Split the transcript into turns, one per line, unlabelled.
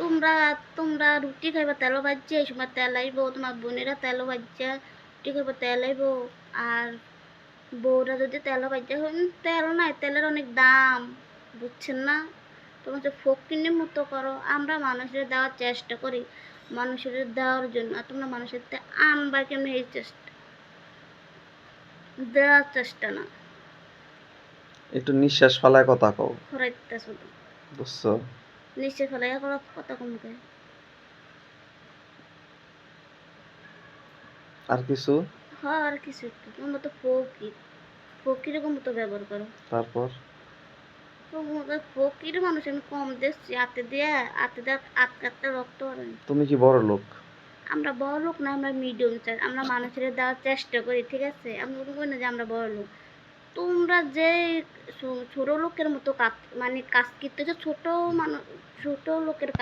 তোমরা তোমরা রুটি খাইবা তেল ভাজছে এই সময় তেল আইব তোমার বোনেরা তেল ভাজছে রুটি খাইবা তেল আইব। আর বউরা যদি তেল ভাজছে তেল নাই তেলের অনেক দাম বুঝছেন না? তোমার যে ফকিনের মতো করো আমরা মানুষের দেওয়ার চেষ্টা করি মানুষের দেওয়ার জন্য। আর তোমরা মানুষের তে আনবার কেমনি এই চেষ্টা? দেওয়ার চেষ্টা না।
একটু নিঃশ্বাস ফালায় কথা কও। বুঝছ?
নিশ্চয় ফেলাই করো কত কমকে
আর কিছু?
হ্যাঁ আর কিছু তোমরা তো ফকির ফকির মতো ব্যবহার করো।
তারপর?
ফকির মানুষ আমি কম দেখছি। হাতে দিয়ে হাতে দিয়ে আটকে আটকে রক্ত
তুমি কি বড় লোক?
আমরা বড় লোক না আমরা মিডিয়াম সাইজ আমরা মানুষের দেওয়ার চেষ্টা করি ঠিক আছে? আমি কোনো কই না যে আমরা বড় লোক। তোমরা যে ছোট লোকের মতো কাজ মানে কাজ করতেছে ছোট মানুষ ছোট লোকের কাজ।